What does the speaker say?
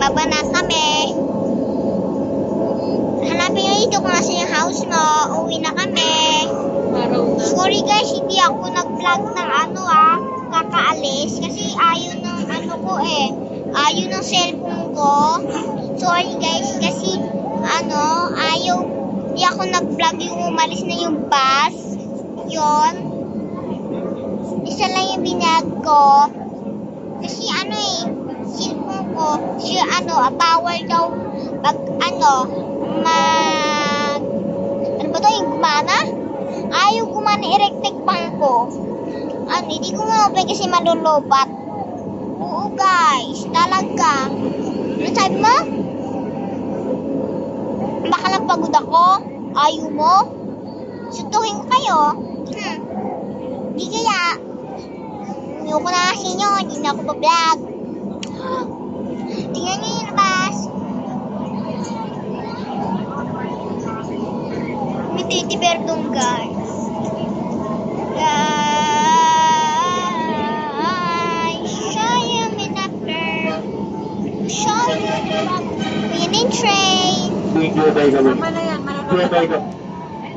baba na kami. Hanapin nyo dito kung nasa yung house mo. Uwi na kami. Sorry guys, hindi ako nag-vlog ng ano ah, kakaalis. Kasi ayaw ng ano ko eh. Ayaw ng cellphone ko. Sorry guys, kasi ano, ayaw, hindi ako nag-vlog yung umalis na yung bus. Yon. Isa lang yung binag ko. Kasi ano eh, cellphone si ano, ah, bawal daw pag ano, mag, ano ba to, yung gumana? Ayaw gumana electric fan ko. Ano, hindi ko ma-open kasi malulubat. Oo guys, talaga. Ano sabi mo? Baka lang pagod ako? Ayaw mo? Suntukin ko kayo? Hmm. Di kaya. Ayoko na kasi nyo, hindi na ako pa-vlog. Tingnan nyo yung labas. May titi bear doon, guys. Guys, saya me na bear. Saya me na Winning train. Tama na yan. Kami.